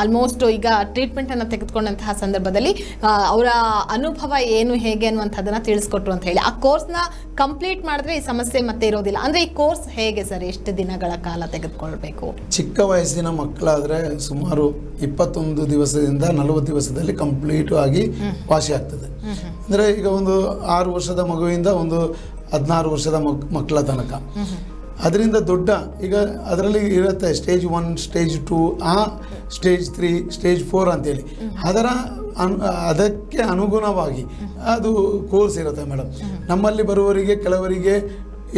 Almost ಈಗ ಟ್ರೀಟ್ಮೆಂಟನ್ನು ತೆಗೆದುಕೊಂಡಂತಹ ಸಂದರ್ಭದಲ್ಲಿ ಅವರ ಅನುಭವ ಏನು ಹೇಗೆ ಅನ್ನುವಂಥದ್ದನ್ನು ತಿಳಿಸ್ಕೊಟ್ರು ಅಂತ ಹೇಳಿ. ಆ ಕೋರ್ಸ್ನ ಕಂಪ್ಲೀಟ್ ಮಾಡಿದ್ರೆ ಈ ಸಮಸ್ಯೆ ಮತ್ತೆ ಇರೋದಿಲ್ಲ. ಅಂದ್ರೆ ಈ ಕೋರ್ಸ್ ಹೇಗೆ ಸರ್? ಎಷ್ಟು ದಿನಗಳ ಕಾಲ ತೆಗೆದುಕೊಳ್ಬೇಕು? ಚಿಕ್ಕ ವಯಸ್ಸಿನ ಮಕ್ಕಳಾದರೆ ಸುಮಾರು ಇಪ್ಪತ್ತೊಂದು ದಿವಸದಿಂದ ನಲವತ್ತು ದಿವಸದಲ್ಲಿ ಕಂಪ್ಲೀಟ್ ಆಗಿ ವಾಸಿ ಆಗ್ತದೆ. ಅಂದರೆ ಈಗ ಒಂದು ಆರು ವರ್ಷದ ಮಗುವಿಂದ ಒಂದು ಹದಿನಾರು ವರ್ಷದ ಮಕ್ ಮಕ್ಕಳ ತನಕ. ಅದರಿಂದ ದೊಡ್ಡ, ಈಗ ಅದರಲ್ಲಿ ಇರುತ್ತೆ ಸ್ಟೇಜ್ ಒನ್ ಸ್ಟೇಜ್ ಟೂ ಆ ಸ್ಟೇಜ್ ತ್ರೀ ಸ್ಟೇಜ್ ಫೋರ್ ಅಂತೇಳಿ. ಅದರ ಅನು, ಅದಕ್ಕೆ ಅನುಗುಣವಾಗಿ ಅದು ಕೋರ್ಸ್ ಇರುತ್ತೆ ಮೇಡಮ್ ನಮ್ಮಲ್ಲಿ ಬರುವವರಿಗೆ, ಕೆಲವರಿಗೆ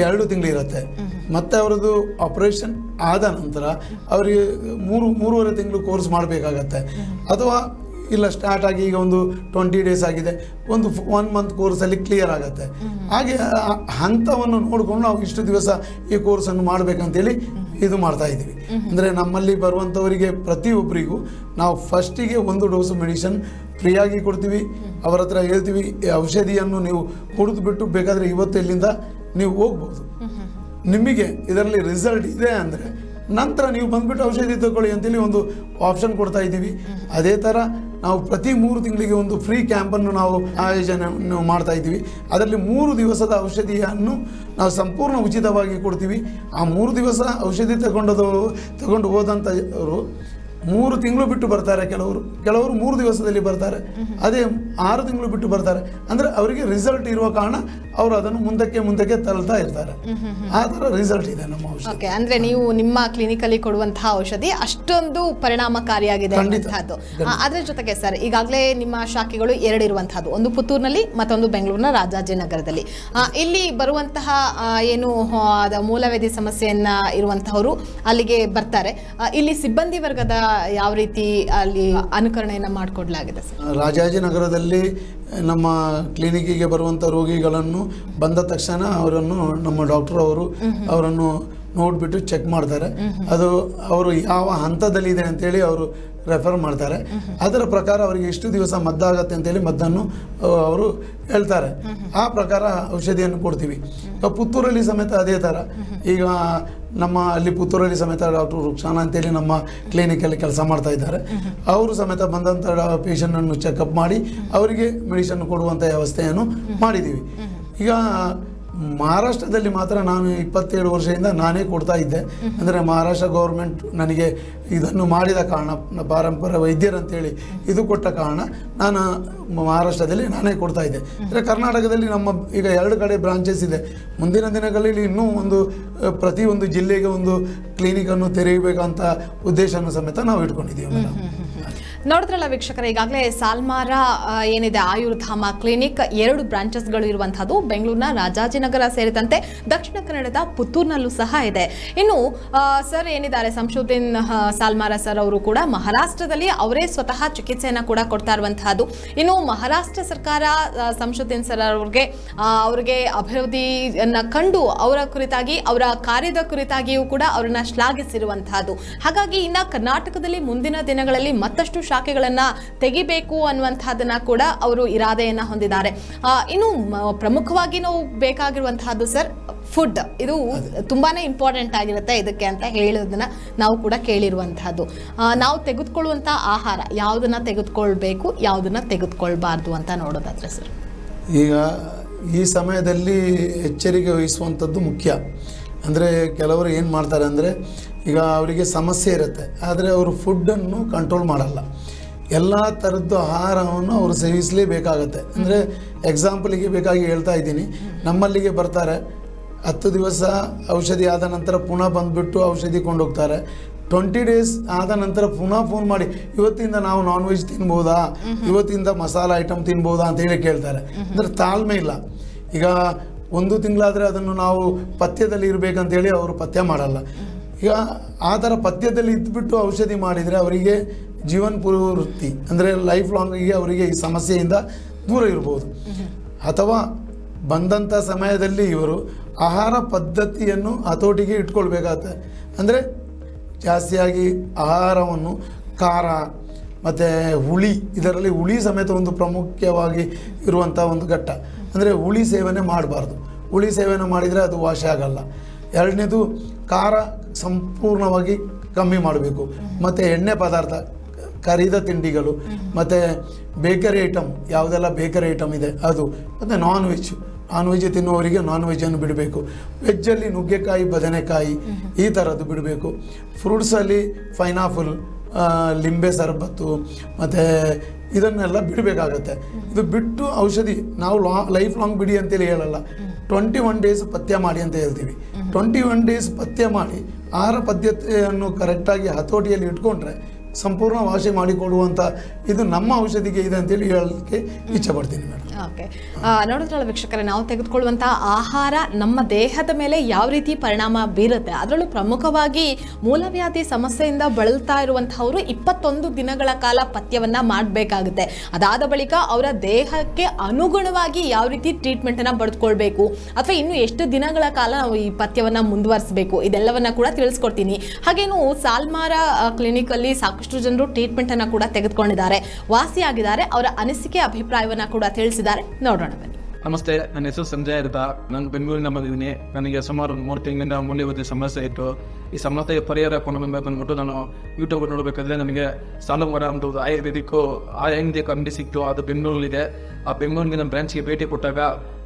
ಎರಡು ತಿಂಗಳಿರುತ್ತೆ ಮತ್ತೆ ಅವರದ್ದು ಆಪರೇಷನ್ ಆದ ನಂತರ ಅವರಿಗೆ ಮೂರು, ಮೂರುವರೆ ತಿಂಗಳು ಕೋರ್ಸ್ ಮಾಡಬೇಕಾಗತ್ತೆ. ಅಥವಾ ಇಲ್ಲ ಸ್ಟಾರ್ಟ್ ಆಗಿ ಈಗ ಒಂದು ಟ್ವೆಂಟಿ ಡೇಸ್ ಆಗಿದೆ. ಒಂದು ಒನ್ ಮಂತ್ ಕೋರ್ಸಲ್ಲಿ ಕ್ಲಿಯರ್ ಆಗುತ್ತೆ. ಹಾಗೆ ಹಂತವನ್ನು ನೋಡಿಕೊಂಡು ನಾವು ಇಷ್ಟು ದಿವಸ ಈ ಕೋರ್ಸನ್ನು ಮಾಡಬೇಕಂತೇಳಿ ಇದು ಮಾಡ್ತಾ ಇದ್ದೀವಿ. ಅಂದರೆ ನಮ್ಮಲ್ಲಿ ಬರುವಂಥವರಿಗೆ ಪ್ರತಿಯೊಬ್ಬರಿಗೂ ನಾವು ಫಸ್ಟಿಗೆ ಒಂದು ಡೋಸ್ ಮೆಡಿಷನ್ ಫ್ರೀಯಾಗಿ ಕೊಡ್ತೀವಿ. ಅವರ ಹತ್ರ ಹೇಳ್ತೀವಿ ಈ ಔಷಧಿಯನ್ನು ನೀವು ಕುಡಿದು ಬಿಟ್ಟು ಬೇಕಾದರೆ ಇವತ್ತು ಇಲ್ಲಿಂದ ನೀವು ಹೋಗ್ಬೋದು. ನಿಮಗೆ ಇದರಲ್ಲಿ ರಿಸಲ್ಟ್ ಇದೆ ಅಂದರೆ ನಂತರ ನೀವು ಬಂದ್ಬಿಟ್ಟು ಔಷಧಿ ತಗೊಳ್ಳಿ ಅಂತೇಳಿ ಒಂದು ಆಪ್ಷನ್ ಕೊಡ್ತಾ ಇದ್ದೀವಿ. ಅದೇ ಥರ ನಾವು ಪ್ರತಿ ಮೂರು ತಿಂಗಳಿಗೆ ಒಂದು ಫ್ರೀ ಕ್ಯಾಂಪನ್ನು ನಾವು ಆಯೋಜನೆ ಮಾಡ್ತಾ ಇದ್ದೀವಿ. ಅದರಲ್ಲಿ ಮೂರು ದಿವಸದ ಔಷಧಿಯನ್ನು ನಾವು ಸಂಪೂರ್ಣ ಉಚಿತವಾಗಿ ಕೊಡ್ತೀವಿ. ಆ ಮೂರು ದಿವಸ ಔಷಧಿ ತಗೊಂಡದವರು, ತಗೊಂಡು ಹೋದಂಥವರು ಮೂರು ತಿಂಗಳು ಬಿಟ್ಟು ಬರ್ತಾರೆ ಕೆಲವರು. ಕೆಲವರು ಮೂರು ದಿವಸದಲ್ಲಿ ಬರ್ತಾರೆ. ಅದೇ ಆರು ತಿಂಗಳು ಬಿಟ್ಟು ಬರ್ತಾರೆ. ಅಂದರೆ ಅವರಿಗೆ ರಿಸಲ್ಟ್ ಇರುವ ಕಾರಣ ಅವರು ಅದನ್ನು ಮುಂದಕ್ಕೆ ಮುಂದಕ್ಕೆ ತಳ್ತಾ ಇರ್ತಾರೆ. ಆ ಥರ ರಿಸಲ್ಟ್ ಇದೆ ನಮ್ಮ ಔಷಧಿ. ಅಂದ್ರೆ ನೀವು ನಿಮ್ಮ ಕ್ಲಿನಿಕಲ್ಲಿ ಕೊಡುವಂತಹ ಔಷಧಿ ಅಷ್ಟೊಂದು ಪರಿಣಾಮಕಾರಿಯಾಗಿದೆ ಅದ್ರ ಜೊತೆಗೆ ಸರ್ ಈಗಾಗಲೇ ನಿಮ್ಮ ಶಾಖೆಗಳು ಎರಡಿರುವಂತಹದ್ದು ಒಂದು ಪುತ್ತೂರಿನಲ್ಲಿ ಮತ್ತೊಂದು ಬೆಂಗಳೂರಿನ ರಾಜಾಜಿನಗರದಲ್ಲಿ ಇಲ್ಲಿ ಬರುವಂತಹ ಏನು ಮೂಲವೇದಿ ಸಮಸ್ಯೆಯನ್ನ ಇರುವಂತಹವರು ಅಲ್ಲಿಗೆ ಬರ್ತಾರೆ. ಇಲ್ಲಿ ಸಿಬ್ಬಂದಿ ವರ್ಗದ ಯಾವ ರೀತಿ ಅಲ್ಲಿ ಅನುಕರಣೆಯನ್ನು ಮಾಡಿಕೊಡ್ಲಾಗಿದೆ ಸರ್? ರಾಜಾಜಿನಗರದಲ್ಲಿ ನಮ್ಮ ಕ್ಲಿನಿಕ್ಕಿಗೆ ಬರುವಂಥ ರೋಗಿಗಳನ್ನು ಬಂದ ತಕ್ಷಣ ಅವರನ್ನು ನಮ್ಮ ಡಾಕ್ಟರ್ ಅವರು ಅವರನ್ನು ನೋಡಿಬಿಟ್ಟು ಚೆಕ್ ಮಾಡ್ತಾರೆ. ಅದು ಅವರು ಯಾವ ಹಂತದಲ್ಲಿದೆ ಅಂತೇಳಿ ಅವರು ರೆಫರ್ ಮಾಡ್ತಾರೆ. ಅದರ ಪ್ರಕಾರ ಅವರಿಗೆ ಎಷ್ಟು ದಿವಸ ಮದ್ದಾಗತ್ತೆ ಅಂತೇಳಿ ಮದ್ದನ್ನು ಅವರು ಹೇಳ್ತಾರೆ. ಆ ಪ್ರಕಾರ ಔಷಧಿಯನ್ನು ಕೊಡ್ತೀವಿ. ಪುತ್ತೂರಲ್ಲಿ ಸಮೇತ ಅದೇ ಥರ. ಈಗ ನಮ್ಮ ಅಲ್ಲಿ ಪುತ್ತೂರಲ್ಲಿ ಸಮೇತ ಡಾಕ್ಟರ್ ರುಕ್ಷಾನ ಅಂತೇಳಿ ನಮ್ಮ ಕ್ಲಿನಿಕಲ್ಲಿ ಕೆಲಸ ಮಾಡ್ತಾ ಇದ್ದಾರೆ. ಅವರು ಸಮೇತ ಬಂದಂಥ ಪೇಷಂಟನ್ನು ಚೆಕಪ್ ಮಾಡಿ ಅವರಿಗೆ ಮೆಡಿಸನ್ ಕೊಡುವಂಥ ವ್ಯವಸ್ಥೆಯನ್ನು ಮಾಡಿದ್ದೀವಿ. ಈಗ ಮಹಾರಾಷ್ಟ್ರದಲ್ಲಿ ಮಾತ್ರ ನಾನು ಇಪ್ಪತ್ತೇಳು ವರ್ಷದಿಂದ ನಾನೇ ಕೊಡ್ತಾ ಇದ್ದೆ. ಅಂದರೆ ಮಹಾರಾಷ್ಟ್ರ ಗೌರ್ಮೆಂಟ್ ನನಗೆ ಇದನ್ನು ಮಾಡಿದ ಕಾರಣ ಪಾರಂಪರ ವೈದ್ಯರಂತೇಳಿ ಇದು ಕೊಟ್ಟ ಕಾರಣ ನಾನು ಮಹಾರಾಷ್ಟ್ರದಲ್ಲಿ ನಾನೇ ಕೊಡ್ತಾ ಇದ್ದೆ. ಅಂದರೆ ಕರ್ನಾಟಕದಲ್ಲಿ ನಮ್ಮ ಈಗ ಎರಡು ಕಡೆ ಬ್ರಾಂಚಸ್ ಇದೆ. ಮುಂದಿನ ದಿನಗಳಲ್ಲಿ ಇನ್ನೂ ಒಂದು ಪ್ರತಿಯೊಂದು ಜಿಲ್ಲೆಗೆ ಒಂದು ಕ್ಲಿನಿಕನ್ನು ತೆರೆಯಬೇಕಂತ ಉದ್ದೇಶವನ್ನು ಸಮೇತ ನಾವು ಇಟ್ಕೊಂಡಿದ್ದೀವಿ ಮೇಡಮ್ ನೋಡಿದ್ರಲ್ಲ ವೀಕ್ಷಕರ ಈಗಾಗಲೇ ಸಾಲ್ಮಾರ ಏನಿದೆ ಆಯುರ್ಧಾಮ ಕ್ಲಿನಿಕ್ ಎರಡು ಬ್ರಾಂಚಸ್ಗಳು ಇರುವಂತಹದ್ದು ಬೆಂಗಳೂರಿನ ರಾಜಾಜಿನಗರ ಸೇರಿದಂತೆ ದಕ್ಷಿಣ ಕನ್ನಡದ ಪುತ್ತೂರಿನಲ್ಲೂ ಸಹ ಇದೆ. ಇನ್ನು ಸರ್ ಏನಿದ್ದಾರೆ ಸಂಶೋಧನ್ ಆ, ಸಾಲ್ಮಾರ ಸರ್ ಅವರು ಕೂಡ ಮಹಾರಾಷ್ಟ್ರದಲ್ಲಿ ಅವರೇ ಸ್ವತಃ ಚಿಕಿತ್ಸೆಯನ್ನು ಕೂಡ ಕೊಡ್ತಾ ಇರುವಂತಹದ್ದು ಇನ್ನು ಮಹಾರಾಷ್ಟ್ರ ಸರ್ಕಾರ ಆ, ಸಂಶೋಧನ್ ಸರ್ ಅವರಿಗೆ ಅವ್ರಿಗೆ ಅಭಿವೃದ್ಧಿಯನ್ನ ಕಂಡು ಅವರ ಕುರಿತಾಗಿ ಅವರ ಕಾರ್ಯದ ಕುರಿತಾಗಿಯೂ ಕೂಡ ಅವರನ್ನ ಶ್ಲಾಘಿಸಿರುವಂತಹದ್ದು ಹಾಗಾಗಿ ಇನ್ನು ಕರ್ನಾಟಕದಲ್ಲಿ ಮುಂದಿನ ದಿನಗಳಲ್ಲಿ ಮತ್ತಷ್ಟು ಶಾಖೆಗಳನ್ನ ತೆಗಿಬೇಕು ಅನ್ನುವಂತಹದನ್ನ ಕೂಡ ಅವರು ಇರಾದೆಯನ್ನ ಹೊಂದಿದ್ದಾರೆ. ಇನ್ನು ಪ್ರಮುಖವಾಗಿ ನಾವು ಬೇಕಾಗಿರುವಂತಹದ್ದು ಸರ್ ಫುಡ್ ಇದು ತುಂಬಾನೇ ಇಂಪಾರ್ಟೆಂಟ್ ಆಗಿರುತ್ತೆ ಇದಕ್ಕೆ ಅಂತ ಹೇಳೋದನ್ನ ನಾವು ಕೂಡ ಕೇಳಿರುವಂತಹದ್ದು. ನಾವು ತೆಗೆದುಕೊಳ್ಳುವಂತಹ ಆಹಾರ, ಯಾವುದನ್ನ ತೆಗೆದುಕೊಳ್ಬೇಕು, ಯಾವುದನ್ನ ತೆಗೆದುಕೊಳ್ಬಾರ್ದು ಅಂತ ನೋಡೋದಾದ್ರೆ ಸರ್. ಈಗ ಈ ಸಮಯದಲ್ಲಿ ಎಚ್ಚರಿಕೆ ವಹಿಸುವಂಥದ್ದು ಮುಖ್ಯ. ಅಂದರೆ ಕೆಲವರು ಏನು ಮಾಡ್ತಾರೆ ಅಂದರೆ, ಈಗ ಅವರಿಗೆ ಸಮಸ್ಯೆ ಇರುತ್ತೆ, ಆದರೆ ಅವರು ಫುಡ್ಡನ್ನು ಕಂಟ್ರೋಲ್ ಮಾಡಲ್ಲ. ಎಲ್ಲ ಥರದ್ದು ಆಹಾರವನ್ನು ಅವರು ಸೇವಿಸಲೇಬೇಕಾಗತ್ತೆ. ಅಂದರೆ ಎಕ್ಸಾಂಪಲಿಗೆ ಬೇಕಾಗಿ ಹೇಳ್ತಾ ಇದ್ದೀನಿ. ನಮ್ಮಲ್ಲಿಗೆ ಬರ್ತಾರೆ. ಹತ್ತು ದಿವಸ ಔಷಧಿ ಆದ ನಂತರ ಪುನಃ ಬಂದುಬಿಟ್ಟು ಔಷಧಿ ಕೊಂಡೋಗ್ತಾರೆ. ಟ್ವೆಂಟಿ ಡೇಸ್ ಆದ ನಂತರ ಪುನಃ ಫೋನ್ ಮಾಡಿ, ಇವತ್ತಿಂದ ನಾವು ನಾನ್ ವೆಜ್ ತಿನ್ಬೋದಾ? ಇವತ್ತಿಂದ ಮಸಾಲ ಐಟಮ್ ತಿನ್ಬೋದಾ? ಅಂತ ಹೇಳಿ ಕೇಳ್ತಾರೆ. ಅಂದರೆ ತಾಳ್ಮೆ ಇಲ್ಲ. ಈಗ ಒಂದು ತಿಂಗಳಾದರೆ ಅದನ್ನು ನಾವು ಪಥ್ಯದಲ್ಲಿ ಇರಬೇಕಂತೇಳಿ ಅವರು ಪಥ್ಯ ಮಾಡಲ್ಲ. ಈಗ ಆ ಥರ ಪಥ್ಯದಲ್ಲಿ ಇದ್ದುಬಿಟ್ಟು ಔಷಧಿ ಮಾಡಿದರೆ ಅವರಿಗೆ ಜೀವನ ಪುರವೃತ್ತಿ, ಅಂದರೆ ಲೈಫ್ ಲಾಂಗಿಗೆ ಅವರಿಗೆ ಈ ಸಮಸ್ಯೆಯಿಂದ ದೂರ ಇರ್ಬೋದು. ಅಥವಾ ಬಂದಂಥ ಸಮಯದಲ್ಲಿ ಇವರು ಆಹಾರ ಪದ್ಧತಿಯನ್ನು ಹತೋಟಿಗೆ ಇಟ್ಕೊಳ್ಬೇಕಾಗತ್ತೆ. ಅಂದರೆ ಜಾಸ್ತಿಯಾಗಿ ಆಹಾರವನ್ನು ಖಾರ, ಮತ್ತು ಹುಳಿ, ಇದರಲ್ಲಿ ಹುಳಿ ಸಮೇತ ಒಂದು ಪ್ರಮುಖವಾಗಿ ಇರುವಂಥ ಒಂದು ಘಟ್ಟ. ಅಂದರೆ ಹುಳಿ ಸೇವನೆ ಮಾಡಬಾರ್ದು. ಹುಳಿ ಸೇವನೆ ಮಾಡಿದರೆ ಅದು ವಾಸಿ ಆಗಲ್ಲ. ಎರಡನೇದು ಖಾರ ಸಂಪೂರ್ಣವಾಗಿ ಕಮ್ಮಿ ಮಾಡಬೇಕು. ಮತ್ತು ಎಣ್ಣೆ ಪದಾರ್ಥ ಕರಿದ ತಿಂಡಿಗಳು ಮತ್ತು ಬೇಕರಿ ಐಟಮ್ ಯಾವುದೆಲ್ಲ ಬೇಕರಿ ಐಟಮ್ ಇದೆ ಅದು ಮತ್ತು ನಾನ್ ವೆಜ್ ನಾನ್ ವೆಜ್ ತಿನ್ನುವವರಿಗೆ ನಾನ್ ವೆಜ್ಜನ್ನು ಬಿಡಬೇಕು. ವೆಜ್ಜಲ್ಲಿ ನುಗ್ಗೆಕಾಯಿ ಬದನೆಕಾಯಿ ಈ ಥರದ್ದು ಬಿಡಬೇಕು. ಫ್ರೂಟ್ಸಲ್ಲಿ ಫೈನಾಫುಲ್ ಲಿಂಬೆ ಸರ್ಬತ್ತು ಮತ್ತು ಇದನ್ನೆಲ್ಲ ಬಿಡಬೇಕಾಗತ್ತೆ. ಇದು ಬಿಟ್ಟು ಔಷಧಿ ನಾವು ಲಾ ಲೈಫ್ ಲಾಂಗ್ ಬಿಡಿ ಅಂತೇಳಿ ಹೇಳಲ್ಲ. ಟ್ವೆಂಟಿ ಒನ್ ಡೇಸ್ ಪಥ್ಯ ಮಾಡಿ ಅಂತ ಹೇಳ್ತೀವಿ. ಟ್ವೆಂಟಿ ಒನ್ ಡೇಸ್ ಪಥ್ಯ ಮಾಡಿ ಆಹಾರ ಪದ್ಧತಿಯನ್ನು ಕರೆಕ್ಟಾಗಿ ಹತೋಟಿಯಲ್ಲಿ ಇಟ್ಕೊಂಡ್ರೆ ಸಂಪೂರ್ಣ ವಾಸಿ ಮಾಡಿಕೊಡುವಂಥ ಇದು ನಮ್ಮ ಔಷಧಿಗೆ ಇದೆ ಅಂತೇಳಿ ಹೇಳಲಿಕ್ಕೆ ಇಚ್ಛೆ ಪಡ್ತೀನಿ ಮೇಡಮ್. ಓಕೆ. ನೋಡಿದ್ರಲ್ಲ ವೀಕ್ಷಕರೇ ನಾವು ತೆಗೆದುಕೊಳ್ಳುವಂತಹ ಆಹಾರ ನಮ್ಮ ದೇಹದ ಮೇಲೆ ಯಾವ ರೀತಿ ಪರಿಣಾಮ ಬೀರುತ್ತೆ ಅದರಲ್ಲೂ ಪ್ರಮುಖವಾಗಿ ಮೂಲವ್ಯಾಧಿ ಸಮಸ್ಯೆಯಿಂದ ಬಳಲ್ತಾ ಇರುವಂತಹವರು ಇಪ್ಪತ್ತೊಂದು ದಿನಗಳ ಕಾಲ ಪಥ್ಯವನ್ನ ಮಾಡಬೇಕಾಗುತ್ತೆ. ಅದಾದ ಬಳಿಕ ಅವರ ದೇಹಕ್ಕೆ ಅನುಗುಣವಾಗಿ ಯಾವ ರೀತಿ ಟ್ರೀಟ್ಮೆಂಟ್ ಅನ್ನ ಪಡೆದುಕೊಳ್ಬೇಕು ಅಥವಾ ಇನ್ನು ಎಷ್ಟು ದಿನಗಳ ಕಾಲ ನಾವು ಈ ಪಥ್ಯವನ್ನ ಮುಂದುವರಿಸಬೇಕು ಇದೆಲ್ಲವನ್ನ ಕೂಡ ತಿಳಿಸ್ಕೊಡ್ತೀನಿ. ಹಾಗೇನು ಸಾಲ್ಮಾರ ಕ್ಲಿನಿಕ್ ಅಲ್ಲಿ ಸಾಕಷ್ಟು ಜನರು ಟ್ರೀಟ್ಮೆಂಟ್ ಅನ್ನ ಕೂಡ ತೆಗೆದುಕೊಂಡಿದ್ದಾರೆ. ವಾಸಿಯಾಗಿದ್ದಾರೆ ಅವರ ಅನಿಸಿಕೆ, ಅಭಿಪ್ರಾಯವನ್ನ ಕೂಡ ತಿಳಿಸಿದ್ದಾರೆ. ನೋಡೋಣ ಬನ್ನಿ. ನಮಸ್ತೆ, ನನ್ನ ಹೆಸರು ಸಂಜಯ್ ಅಂತ. ನಾನು ಬೆಂಗಳೂರಿನ ಬಂದಿದ್ದೀನಿ. ನನಗೆ ಸುಮಾರು ಒಂದು ಮೂರು ತಿಂಗಳಿಂದ ಮೂಲವೃದ್ಧಿ ಸಮಸ್ಯೆ ಇತ್ತು. ಈ ಸಮಸ್ಯೆಗೆ ಪರಿಹಾರ ಕೊಂಡ್ಬೇಕು ಅಂದ್ಬಿಟ್ಟು ನಾನು ಯೂಟ್ಯೂಬ್ ನೋಡಬೇಕಾದ್ರೆ ನನಗೆ ಸಾಲಮರ ಅಂತ ಒಂದು ಆಯುರ್ವೇದಿಕ್ಕು ಆಯುರ್ವೇದಿಕ್ ಅಂಗಡಿ ಸಿಕ್ತು. ಅದು ಬೆಂಗಳೂರಲ್ಲಿದೆ. ಆ ಬೆಂಗಳೂರಿಗೆ ನಮ್ಮ ಬ್ರಾಂಚ್ಗೆ ಭೇಟಿ ಕೊಟ್ಟಾಗ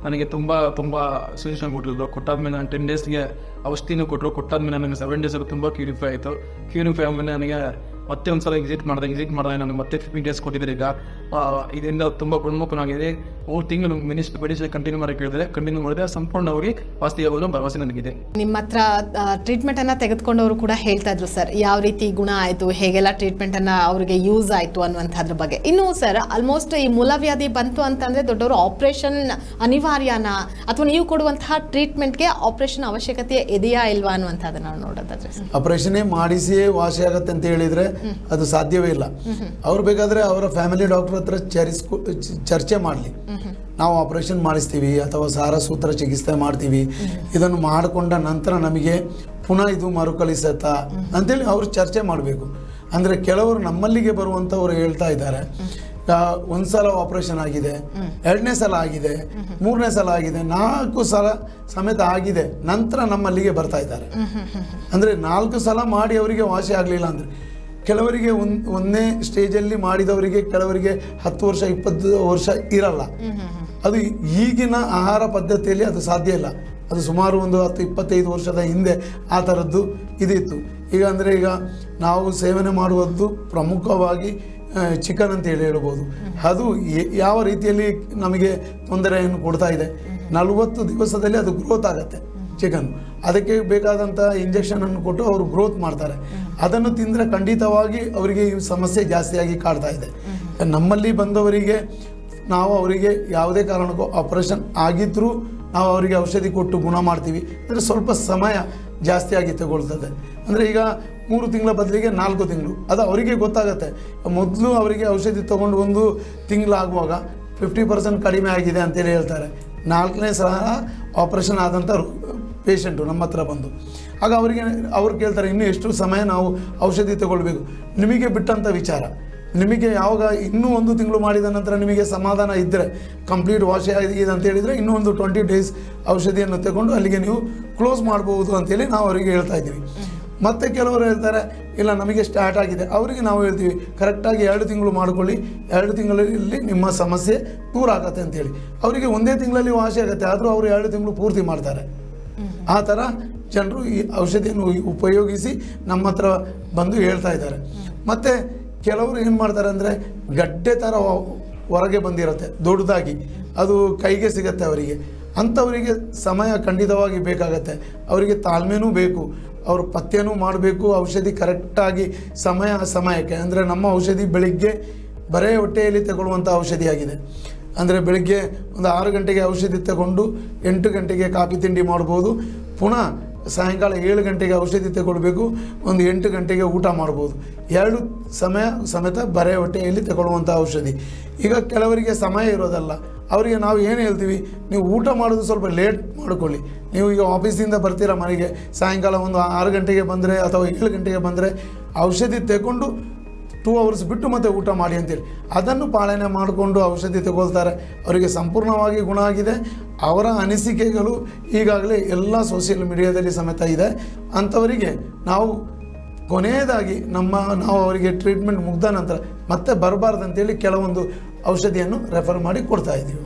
ನನಗೆ ತುಂಬ ತುಂಬ ಸಜೆಷನ್ ಕೊಟ್ಟಿದ್ರು. ಕೊಟ್ಟಾದ್ಮೇಲೆ ನಾನು ಟೆನ್ ಡೇಸ್ಗೆ ಔಷಧಿನೂ ಕೊಟ್ಟರು. ಕೊಟ್ಟಾದ್ಮೇಲೆ ನನಗೆ ಸೆವೆನ್ ಡೇಸಲ್ಲಿ ತುಂಬ ಕ್ಯೂರಿಫೈ ಆಯಿತು. ಕ್ಯೂರಿಫೈ ಆದಮೇಲೆ ನನಗೆ ಮತ್ತೆ ಒಂದ್ಸಲ ಎಕ್ಸಿಟ್ ಮಾಡಿದೆ ಎಕ್ಸಿಟ್ ಮಾಡಿದೆ ನನಗೆ ಮತ್ತೆ ಫಿಫ್ಟೀನ್ ಡೇಸ್ ಕೊಟ್ಟಿದ್ದಾರೆ ಈಗ. ಇದರಿಂದ ತುಂಬ ಗುಣಮುಖನಾಗಿದೆ. ಮೂರು ತಿಂಗಳು ಮಿನಿಸ್ಟರ್ ಮೆಡಿಸಿನ್ ಕಂಟಿನ್ಯೂ ಮಾಡಕ್ಕೆ ಹೇಳಿದ್ರೆ ಕಂಟಿನ್ಯೂ ಮಾಡಿದ್ರೆ ಸಂಪೂರ್ಣವಾಗಿ ವಾಸ್ತಿ ಆಗೋದು ಭರವಸೆ ನನಗಿದೆ. ನಿಮ್ಮ ಹತ್ರ ಟ್ರೀಟ್ಮೆಂಟ್ ಅನ್ನ ತೆಗೆದುಕೊಂಡವರು ಕೂಡ ಹೇಳ್ತಾ ಇದ್ರು ಸರ್ ಯಾವ ರೀತಿ ಗುಣ ಆಯಿತು ಹೇಗೆಲ್ಲ ಟ್ರೀಟ್ಮೆಂಟ್ ಅನ್ನ ಅವರಿಗೆ ಯೂಸ್ ಆಯಿತು ಅನ್ನುವಂಥದ್ರ ಬಗ್ಗೆ. ಇನ್ನು ಸರ್ ಆಲ್ಮೋಸ್ಟ್ ಈ ಮೂಲವ್ಯಾಧಿ ಬಂತು ಅಂತಂದ್ರೆ ದೊಡ್ಡವರು ಆಪರೇಷನ್ ಅನಿವಾರ್ಯನಾ ಅಥವಾ ನೀವು ಕೊಡುವಂತಹ ಟ್ರೀಟ್ಮೆಂಟ್ಗೆ ಆಪರೇಷನ್ ಅವಶ್ಯಕತೆ ಇದೆಯಾ ಇಲ್ವಾ ಅನ್ನುವಂಥದ್ದು ನಾವು ನೋಡೋದಾದ್ರೆ ಆಪರೇಷನ್ ಆಪರೇಷನ್ನೇ ಮಾಡಿಸಿಯೇ ವಾಸಿ ಆಗತ್ತೆ ಅಂತ ಹೇಳಿದ್ರೆ ಅದು ಸಾಧ್ಯವೇ ಇಲ್ಲ. ಅವ್ರು ಬೇಕಾದ್ರೆ ಅವರ ಫ್ಯಾಮಿಲಿ ಡಾಕ್ಟರ್ ಹತ್ರ ಚರ್ಚೆ ಮಾಡಲಿ. ನಾವು ಆಪರೇಷನ್ ಮಾಡಿಸ್ತೀವಿ ಅಥವಾ ಸಾರಸೂತ್ರ ಚಿಕಿತ್ಸೆ ಮಾಡ್ತೀವಿ. ಇದನ್ನು ಮಾಡಿಕೊಂಡ ನಂತರ ನಮಗೆ ಪುನಃ ಇದು ಮರುಕಳಿಸತ್ತಾ ಅಂತೇಳಿ ಅವರು ಚರ್ಚೆ ಮಾಡಬೇಕು. ಅಂದರೆ ಕೆಲವರು ನಮ್ಮಲ್ಲಿಗೆ ಬರುವಂಥವ್ರು ಹೇಳ್ತಾ ಇದ್ದಾರೆ. ಒಂದ್ ಸಲ ಆಪರೇಷನ್ ಆಗಿದೆ, ಎರಡನೇ ಸಲ ಆಗಿದೆ, ಮೂರನೇ ಸಲ ಆಗಿದೆ, ನಾಲ್ಕು ಸಲ ಸಮೇತ ಆಗಿದೆ, ನಂತರ ನಮ್ಮಲ್ಲಿಗೆ ಬರ್ತಾ ಇದ್ದಾರೆ. ಅಂದ್ರೆ ನಾಲ್ಕು ಸಲ ಮಾಡಿ ಅವರಿಗೆ ವಾಸಿ ಆಗಲಿಲ್ಲ ಅಂದ್ರೆ ಕೆಲವರಿಗೆ ಒಂದ್ ಒಂದನೇ ಸ್ಟೇಜಲ್ಲಿ ಮಾಡಿದವರಿಗೆ ಕೆಲವರಿಗೆ ಹತ್ತು ವರ್ಷ, ಇಪ್ಪತ್ತು ವರ್ಷ ಇರಲ್ಲ. ಅದು ಈಗಿನ ಆಹಾರ ಪದ್ಧತಿಯಲ್ಲಿ ಅದು ಸಾಧ್ಯ ಇಲ್ಲ. ಅದು ಸುಮಾರು ಒಂದು ಹತ್ತು, ಇಪ್ಪತ್ತೈದು ವರ್ಷದ ಹಿಂದೆ ಆ ಥರದ್ದು ಇದಿತ್ತು. ಈಗ ಅಂದರೆ ಈಗ ನಾವು ಸೇವನೆ ಮಾಡುವದ್ದು ಪ್ರಮುಖವಾಗಿ ಚಿಕನ್ ಅಂತ ಹೇಳಿ ಹೇಳ್ಬೋದು. ಅದು ಯಾವ ರೀತಿಯಲ್ಲಿ ನಮಗೆ ತೊಂದರೆಯನ್ನು ಕೊಡ್ತಾ ಇದೆ? ನಲವತ್ತು ದಿವಸದಲ್ಲಿ ಅದು ಗ್ರೋತ್ ಆಗುತ್ತೆ ಚಿಕನ್ ಅದಕ್ಕೆ ಬೇಕಾದಂಥ ಇಂಜೆಕ್ಷನನ್ನು ಕೊಟ್ಟು ಅವರು ಗ್ರೋತ್ ಮಾಡ್ತಾರೆ. ಅದನ್ನು ತಿಂದರೆ ಖಂಡಿತವಾಗಿ ಅವರಿಗೆ ಈ ಸಮಸ್ಯೆ ಜಾಸ್ತಿಯಾಗಿ ಕಾಡ್ತಾ ಇದೆ. ನಮ್ಮಲ್ಲಿ ಬಂದವರಿಗೆ ನಾವು ಅವರಿಗೆ ಯಾವುದೇ ಕಾರಣಕ್ಕೂ ಆಪರೇಷನ್ ಆಗಿದ್ದರೂ ನಾವು ಅವರಿಗೆ ಔಷಧಿ ಕೊಟ್ಟು ಗುಣ ಮಾಡ್ತೀವಿ. ಅಂದರೆ ಸ್ವಲ್ಪ ಸಮಯ ಜಾಸ್ತಿಯಾಗಿ ತಗೊಳ್ತದೆ. ಅಂದರೆ ಈಗ ಮೂರು ತಿಂಗಳ ಬದಲಿಗೆ ನಾಲ್ಕು ತಿಂಗಳು. ಅದು ಅವರಿಗೆ ಗೊತ್ತಾಗುತ್ತೆ. ಮೊದಲು ಅವರಿಗೆ ಔಷಧಿ ತೊಗೊಂಡು ಒಂದು ತಿಂಗಳಾಗುವಾಗ ಫಿಫ್ಟಿ ಪರ್ಸೆಂಟ್ ಕಡಿಮೆ ಆಗಿದೆ ಅಂತೇಳಿ ಹೇಳ್ತಾರೆ. ನಾಲ್ಕನೇ ಸಲ ಆಪರೇಷನ್ ಆದಂಥ ಪೇಷಂಟು ನಮ್ಮ ಹತ್ರ ಬಂದು. ಆಗ ಅವರಿಗೆ, ಅವ್ರು ಕೇಳ್ತಾರೆ, ಇನ್ನೂ ಎಷ್ಟು ಸಮಯ ನಾವು ಔಷಧಿ ತಗೊಳ್ಬೇಕು? ನಿಮಗೆ ಬಿಟ್ಟಂಥ ವಿಚಾರ. ನಿಮಗೆ ಯಾವಾಗ ಇನ್ನೂ ಒಂದು ತಿಂಗಳು ಮಾಡಿದ ನಂತರ ನಿಮಗೆ ಸಮಾಧಾನ ಇದ್ದರೆ ಕಂಪ್ಲೀಟ್ ವಾಶ್ ಆಗಿದೆ ಅಂತ ಹೇಳಿದರೆ ಇನ್ನೂ ಒಂದು ಟ್ವೆಂಟಿ ಡೇಸ್ ಔಷಧಿಯನ್ನು ತಗೊಂಡು ಅಲ್ಲಿಗೆ ನೀವು ಕ್ಲೋಸ್ ಮಾಡ್ಬೋದು ಅಂತೇಳಿ ನಾವು ಅವರಿಗೆ ಹೇಳ್ತಾ ಇದ್ದೀವಿ. ಮತ್ತೆ ಕೆಲವರು ಹೇಳ್ತಾರೆ, ಇಲ್ಲ, ನಮಗೆ ಸ್ಟಾರ್ಟ್ ಆಗಿದೆ. ಅವರಿಗೆ ನಾವು ಹೇಳ್ತೀವಿ, ಕರೆಕ್ಟಾಗಿ ಎರಡು ತಿಂಗಳು ಮಾಡ್ಕೊಳ್ಳಿ. ಎರಡು ತಿಂಗಳಲ್ಲಿ ನಿಮ್ಮ ಸಮಸ್ಯೆ ದೂರ ಆಗತ್ತೆ ಅಂತೇಳಿ. ಅವರಿಗೆ ಒಂದೇ ತಿಂಗಳಲ್ಲಿ ವಾಸಿ ಆಗುತ್ತೆ, ಆದರೂ ಅವರು ಎರಡು ತಿಂಗಳು ಪೂರ್ತಿ ಮಾಡ್ತಾರೆ. ಆ ಥರ ಜನರು ಈ ಔಷಧಿಯನ್ನು ಉಪಯೋಗಿಸಿ ನಮ್ಮ ಹತ್ರ ಬಂದು ಹೇಳ್ತಾ ಇದ್ದಾರೆ. ಮತ್ತು ಕೆಲವರು ಏನು ಮಾಡ್ತಾರೆ ಅಂದರೆ ಗಡ್ಡೆ ಥರ ಹೊರಗೆ ಬಂದಿರುತ್ತೆ, ದೊಡ್ಡದಾಗಿ. ಅದು ಕೈಗೆ ಸಿಗತ್ತೆ ಅವರಿಗೆ. ಅಂಥವರಿಗೆ ಸಮಯ ಖಂಡಿತವಾಗಿ ಬೇಕಾಗತ್ತೆ. ಅವರಿಗೆ ತಾಳ್ಮೆನೂ ಬೇಕು. ಅವರು ಪಥ್ಯನೂ ಮಾಡಬೇಕು. ಔಷಧಿ ಕರೆಕ್ಟಾಗಿ ಸಮಯ, ಸಮಯಕ್ಕೆ. ಅಂದರೆ ನಮ್ಮ ಔಷಧಿ ಬೆಳಿಗ್ಗೆ ಬರೇ ಹೊಟ್ಟೆಯಲ್ಲಿ ತಗೊಳ್ಳುವಂಥ ಔಷಧಿಯಾಗಿದೆ. ಅಂದರೆ ಬೆಳಗ್ಗೆ ಒಂದು ಆರು ಗಂಟೆಗೆ ಔಷಧಿ ತಗೊಂಡು ಎಂಟು ಗಂಟೆಗೆ ಕಾಫಿ ತಿಂಡಿ ಮಾಡ್ಬೋದು. ಪುನಃ ಸಾಯಂಕಾಲ ಏಳು ಗಂಟೆಗೆ ಔಷಧಿ ತಗೊಳ್ಬೇಕು. ಒಂದು ಎಂಟು ಗಂಟೆಗೆ ಊಟ ಮಾಡ್ಬೋದು. ಎರಡು ಸಮಯ ಸಮೇತ ಬರೆ ಹೊಟ್ಟೆಯಲ್ಲಿ ತಗೊಳ್ಳುವಂಥ ಔಷಧಿ. ಈಗ ಕೆಲವರಿಗೆ ಸಮಯ ಇರೋದಲ್ಲ. ಅವರಿಗೆ ನಾವು ಏನು ಹೇಳ್ತೀವಿ? ನೀವು ಊಟ ಮಾಡೋದು ಸ್ವಲ್ಪ ಲೇಟ್ ಮಾಡ್ಕೊಳ್ಳಿ. ನೀವು ಈಗ ಆಫೀಸಿಂದ ಬರ್ತೀರಾ ಮನೆಗೆ, ಸಾಯಂಕಾಲ ಒಂದು ಆರು ಗಂಟೆಗೆ ಬಂದರೆ ಅಥವಾ ಏಳು ಗಂಟೆಗೆ ಬಂದರೆ ಔಷಧಿ ತಗೊಂಡು ಟೂ ಅವರ್ಸ್ ಬಿಟ್ಟು ಮತ್ತೆ ಊಟ ಮಾಡಿ ಅಂತೇಳಿ ಅದನ್ನು ಪಾಲನೆ ಮಾಡಿಕೊಂಡು ಔಷಧಿ ತಗೊಳ್ತಾರೆ. ಅವರಿಗೆ ಸಂಪೂರ್ಣವಾಗಿ ಗುಣ ಆಗಿದೆ. ಅವರ ಅನಿಸಿಕೆಗಳು ಈಗಾಗಲೇ ಎಲ್ಲ ಸೋಷಿಯಲ್ ಮೀಡಿಯಾದಲ್ಲಿ ಸಮೇತ ಇದೆ. ಅಂಥವರಿಗೆ ನಾವು ಕೊನೆಯದಾಗಿ ನಮ್ಮ, ನಾವು ಅವರಿಗೆ ಟ್ರೀಟ್ಮೆಂಟ್ ಮುಗ್ದ ನಂತರ ಮತ್ತೆ ಬರಬಾರ್ದಂತೇಳಿ ಕೆಲವೊಂದು ಔಷಧಿಯನ್ನು ರೆಫರ್ ಮಾಡಿ ಕೊಡ್ತಾ ಇದ್ದೀವಿ.